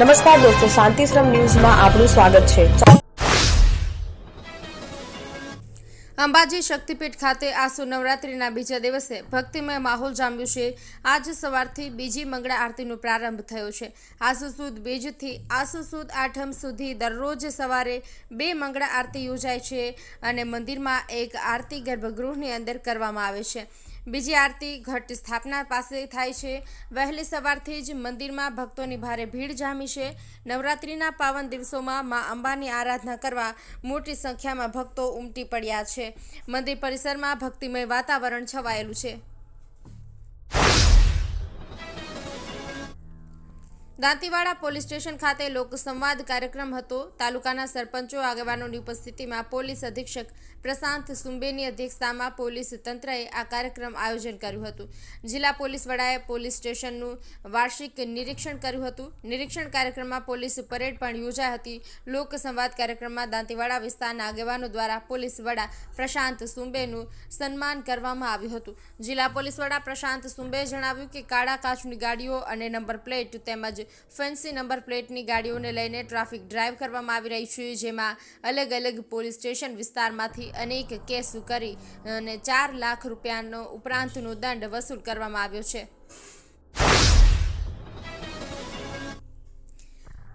નમસ્કાર દોસ્તો, શાંતિશ્રમ ન્યૂઝમાં આપનું સ્વાગત છે. અંબાજી શક્તિપીઠ ખાતે આસુ નવરાત્રિના બીજા દિવસે ભક્તિમય માહોલ જામ્યો છે. આજ સવારથી બીજી મંગળા આરતીનો પ્રારંભ થયો છે. આસુ સુદ બીજથી આસુ સુદ આઠમ સુધી દરરોજ સવારે બે મંગળા આરતી યોજાય છે અને મંદિરમાં એક આરતી ગર્ભગૃહની અંદર કરવામાં આવે છે. બીજી આરતી ઘટ સ્થાપના પાસે થાય છે. વહેલી સવારથી જ મંદિરમાં ભક્તોની ભારે ભીડ જામી છે. નવરાત્રિના પાવન દિવસોમાં મા અંબાની આરાધના કરવા મોટી સંખ્યામાં ભક્તો ઉમટી પડ્યા છે. મંદિર પરિસરમાં ભક્તિમય વાતાવરણ છવાયેલું છે. દાંતીવાડા પોલીસ સ્ટેશન ખાતે લોકસંવાદ કાર્યક્રમ હતો. તાલુકાના સરપંચો, આગેવાનોની ઉપસ્થિતિમાં પોલીસ અધિક્ષક પ્રશાંત સુંબેની અધ્યક્ષતામાં પોલીસ તંત્રએ આ કાર્યક્રમ આયોજન કર્યું હતું. જિલ્લા પોલીસ વડાએ પોલીસ સ્ટેશનનું વાર્ષિક નિરીક્ષણ કર્યું હતું. નિરીક્ષણ કાર્યક્રમમાં પોલીસ પરેડ પણ યોજાઈ હતી. લોકસંવાદ કાર્યક્રમમાં દાંતીવાડા વિસ્તારના આગેવાનો દ્વારા પોલીસ વડા પ્રશાંત સુંબેનું સન્માન કરવામાં આવ્યું હતું. જિલ્લા પોલીસ વડા પ્રશાંત સુંબેએ જણાવ્યું કે કાળા કાચની ગાડીઓ અને નંબર પ્લેટ તેમજ ફેન્સી નંબર પ્લેટની ગાડીઓને લઈને ટ્રાફિક ડ્રાઈવ કરવામાં આવી રહી છે, જેમાં અલગ અલગ પોલીસ સ્ટેશન વિસ્તારમાંથી અનેક કેસ કરી અને ચાર લાખ રૂપિયાનો ઉપરાંતનો દંડ વસૂલ કરવામાં આવ્યો છે.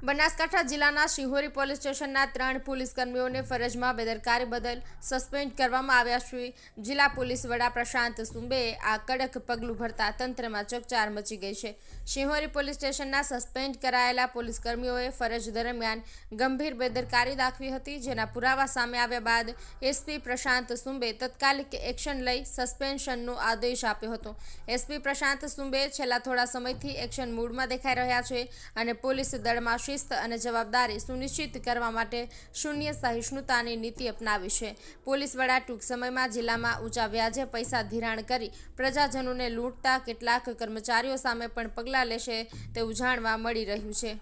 બનાસકાંઠા જિલ્લાના શિહોરી પોલીસ સ્ટેશનના ત્રણ પોલીસ કર્મીઓને ફરજમાં બેદરકારી બદલ સસ્પેન્ડ કરવામાં આવ્યા છે જિલ્લા પોલીસ વડા પ્રશાંત સુંબેએ આ કડક પગલું ભરતા તંત્રમાં ચકચાર મચી ગઈ છે. શિહોરી પોલીસ સ્ટેશનના સસ્પેન્ડ કરાયેલા પોલીસ કર્મીઓએ ફરજ દરમિયાન ગંભીર બેદરકારી દાખવી હતી, જેના પુરાવા સામે આવ્યા બાદ એસપી પ્રશાંત સુંબે તાત્કાલિક એક્શન લઈ સસ્પેન્શનનો આદેશ આપ્યો હતો. એસપી પ્રશાંત સુંબે છેલ્લા થોડા સમયથી એક્શન મૂડમાં દેખાઈ રહ્યા છે અને પોલીસ દળમાં શિસ્ત અને જવાબદારી સુનિશ્ચિત કરવા માટે શૂન્ય સહિષ્ણુતાની નીતિ અપનાવી છે. પોલીસ વડા ટૂંક સમયમાં જિલ્લામાં ઊંચા વ્યાજે પૈસા ધિરાણ કરી પ્રજાજનોને લૂંટતા કેટલાક કર્મચારીઓ સામે પણ પગલાં લેશે તેવું જાણવા મળી રહ્યું છે.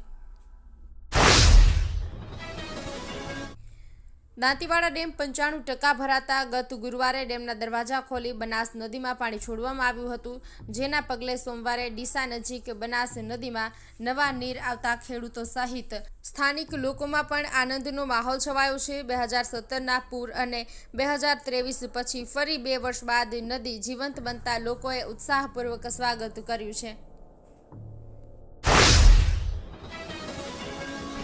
દાંતીવાડા ડેમ પંચાણું ટકા ભરાતા ગત ગુરુવારે ડેમના દરવાજા ખોલી બનાસ નદીમાં પાણી છોડવામાં આવ્યું હતું, જેના પગલે સોમવારે ડીસા નજીક બનાસ નદીમાં નવા નીર આવતા ખેડૂતો સહિત સ્થાનિક લોકોમાં પણ આનંદનો માહોલ છવાયો છે. બે હજાર સત્તરના પૂર અને બે હજાર ત્રેવીસ પછી ફરી બે વર્ષ બાદ નદી જીવંત બનતા લોકોએ ઉત્સાહપૂર્વક સ્વાગત કર્યું છે.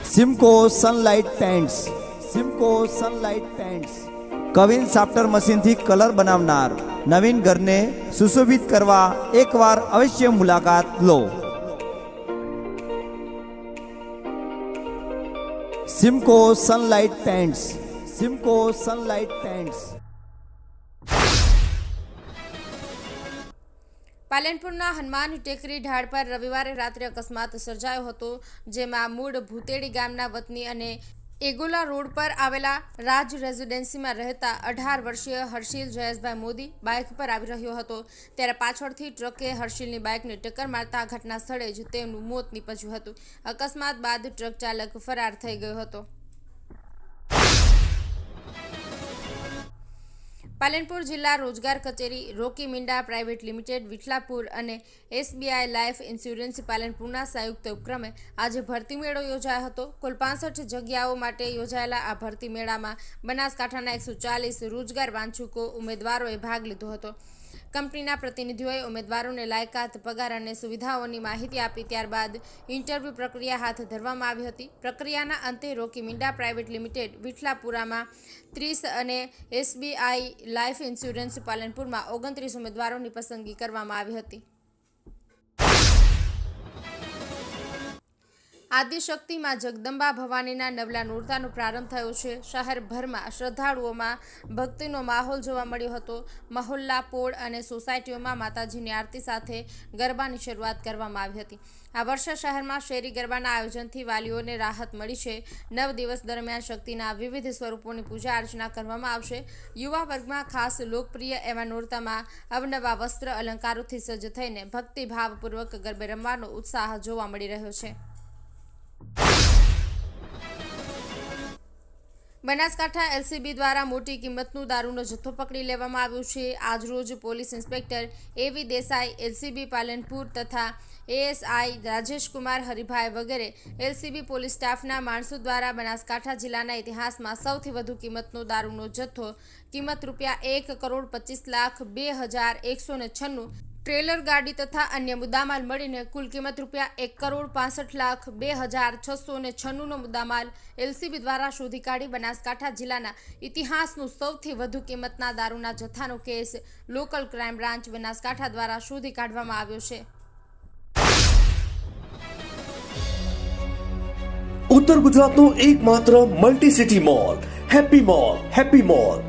Simco Sunlight paints Simco Sunlight paints queen સાફ્ટર મશીનથી કલર બનાવનાર નવીન ઘરને સુશોભિત કરવા એકવાર અવશ્ય મુલાકાત લો. Simco Sunlight paints Simco Sunlight paints પાલનપુરના Hanuman ટેકરી ઢાળ પર રવિવારે રાત્રે અકસ્માત સર્જાયો હતો, જેમાં મૂળ ભૂતેડી ગામના વતની અને એગોલા રોડ પર આવેલા રાજ રેઝિડેન્સીમાં રહેતા અઢાર વર્ષીય હર્ષિલ જયેશભાઈ મોદી બાઇક પર આવી રહ્યો હતો. ત્યારે પાછળથી ટ્રકે હર્ષિલની બાઇકને ટક્કર મારતા ઘટના સ્થળે જ તેમનું મોત નીપજ્યું હતું. અકસ્માત બાદ ટ્રક ચાલક ફરાર થઈ ગયો હતો. પાલનપુર જિલ્લા રોજગાર કચેરી, Roki Minda private limited, Vithalapur અને એસબીઆઈ લાઈફ ઇન્સ્યોરન્સ પાલનપુરના સંયુક્ત ઉપક્રમે આજે ભરતી મેળો યોજાયો હતો. કુલ પાંસઠ જગ્યાઓ માટે યોજાયેલા આ ભરતી મેળામાં બનાસકાંઠાના એકસો ચાલીસ રોજગાર વાંચુકો ઉમેદવારોએ ભાગ લીધો હતો. કંપનીના પ્રતિનિધિઓએ ઉમેદવારોને લાયકાત, પગાર અને સુવિધાઓની માહિતી આપી ત્યારબાદ ઇન્ટરવ્યૂ પ્રક્રિયા હાથ ધરવામાં આવી હતી. પ્રક્રિયાના અંતે રોકી મિંડા પ્રાઇવેટ લિમિટેડ વિઠલાપુરામાં ત્રીસ અને એસબીઆઈ લાઈફ ઇન્સ્યોરન્સ પાલનપુરમાં ઓગણત્રીસ ઉમેદવારોની પસંદગી કરવામાં આવી હતી. આદિશક્તિમાં જગદંબા ભવાનીના નવલા નોરતાનો પ્રારંભ થયો છે. શહેરભરમાં શ્રદ્ધાળુઓમાં, ભક્તિનો માહોલ જોવા મળ્યો હતો. મહોલ્લા, પોળ અને સોસાયટીઓમાં માતાજીની આરતી સાથે ગરબાની શરૂઆત કરવામાં આવી હતી. આ વર્ષે શહેરમાં શેરી ગરબાના આયોજનથી વાલીઓને રાહત મળી છે. નવ દિવસ દરમિયાન શક્તિના વિવિધ સ્વરૂપોની પૂજા અર્ચના કરવામાં આવશે. યુવા વર્ગમાં ખાસ લોકપ્રિય એવા નોરતામાં અવનવા વસ્ત્ર અલંકારોથી સજ્જ થઈને ભક્તિભાવપૂર્વક ગરબે રમવાનો ઉત્સાહ જોવા મળી રહ્યો છે. બનાસકાંઠા એલસીબી દ્વારા મોટી કિંમતનું દારૂનો જથ્થો પકડી લેવામાં આવ્યો છે. આજરોજ પોલીસ ઇન્સ્પેક્ટર એવી દેસાઈ, એલસીબી પાલનપુર તથા એએસઆઈ રાજેશકુમાર હરિભાઈ વગેરે એલસીબી પોલીસ સ્ટાફના માણસો દ્વારા બનાસકાંઠા જિલ્લાના ઇતિહાસમાં સૌથી વધુ કિંમતનો દારૂનો જથ્થો કિંમત રૂપિયા એક કરોડ પચીસ લાખ બે હજાર એકસો ને છન્નું ટ્રેલર, ગાડી તથા અન્ય મુદ્દામાલ મળીને કુલ કિંમત રૂપિયા એક કરોડ પાસઠ લાખ બે હજાર છસો ને છન્નુંનો મુદ્દામાલ એલસીબી દ્વારા શોધી કાઢી બનાસકાંઠા જિલ્લાના ઇતિહાસનું સૌથી વધુ કિંમતના દારૂના જથ્થાનો case local crime branch Banaskantha દ્વારા શોધી કાઢવામાં આવ્યો છે. ઉત્તર ગુજરાતનો એકમાત્ર multi city mall happy mall happy mall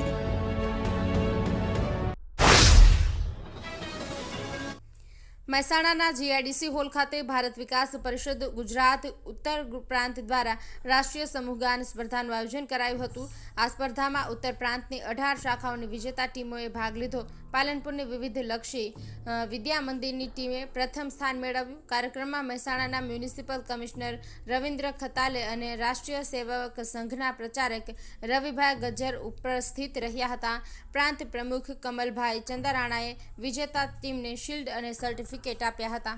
મહેસાણાના જીઆઈડીસી હોલ ખાતે ભારત વિકાસ પરિષદ ગુજરાત ઉત્તર પ્રાંત દ્વારા રાષ્ટ્રીય સમૂહગાન સ્પર્ધાનું આયોજન કરાયું હતું. આ સ્પર્ધામાં ઉત્તર પ્રાંતની અઢાર શાખાઓની વિજેતા ટીમોએ ભાગ લીધો. પાલનપુરની વિવિધ લક્ષી વિદ્યા મંદિરની ટીમે પ્રથમ સ્થાન મેળવ્યું. કાર્યક્રમમાં મહેસાણાના મ્યુનિસિપલ કમિશનર રવિન્દ્ર ખતાલે અને રાષ્ટ્રીય સેવક સંઘના પ્રચારક રવિભાઈ ગજ્જર ઉપસ્થિત રહ્યા હતા. પ્રાંત પ્રમુખ કમલભાઈ ચંદરાણાએ વિજેતા ટીમને શિલ્ડ અને સર્ટિફિકેટ આપ્યા હતા.